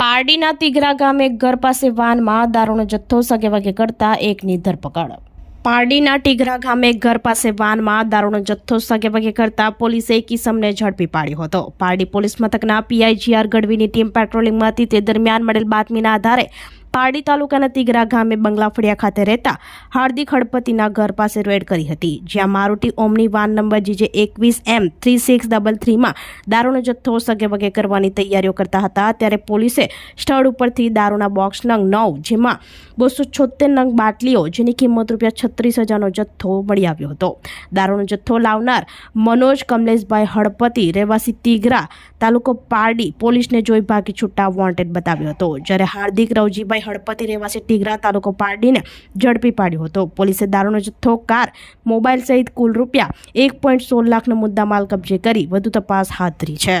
પારડીના તિઘરા ગામે ઘર પાસે વાનમાં દારૂનો જથ્થો સગેવગે કરતા એકની ધરપકડ. પારડીના ટીઘરા ગામે ઘર પાસે વાનમાં દારૂનો જથ્થો સગેવગે કરતા પોલીસે કિસમને ઝડપી પાડ્યો હતો. પારડી પોલીસ મથકના પીઆઈજીઆર ગઢવીની ટીમ પેટ્રોલિંગમાં હતી તે દરમિયાન મળેલ બાતમીના આધારે પારડી તાલુકાના તિગરા ગામે બંગલાફળિયા ખાતે રહેતા હાર્દિક હળપતિના ઘર પાસે રેડ કરી હતી, જ્યાં Maruti Omni van number GJ એકવીસ એમ થ્રી સિક્સ ડબલ થ્રીમાં દારૂનો જથ્થો સગે વગે કરવાની તૈયારીઓ કરતા હતા. ત્યારે પોલીસે સ્થળ ઉપરથી દારૂના બોક્સ નંગ નવ, જેમાં બસો છોતેર નંગ બાટલીઓ જેની કિંમત રૂપિયા છત્રીસ હજારનો જથ્થો મળી આવ્યો હતો. દારૂનો જથ્થો લાવનાર મનોજ કમલેશભાઈ હળપતિ રહેવાસી તિગરા તાલુકો પારડી પોલીસને જોઈ ભાગી છૂટા વોન્ટેડ બતાવ્યો હતો. જ્યારે હાર્દિક રવજીભાઈ હળપતિ રહેવાસી ટીગરા તાલુકો પારડીને ઝડપી પાડ્યો હતો. પોલીસે દારૂનો જથ્થો, કાર, મોબાઈલ સહિત કુલ રૂપિયા એક પોઈન્ટ સોળ લાખનો મુદ્દામાલ કબજે કરી વધુ તપાસ હાથ ધરી છે.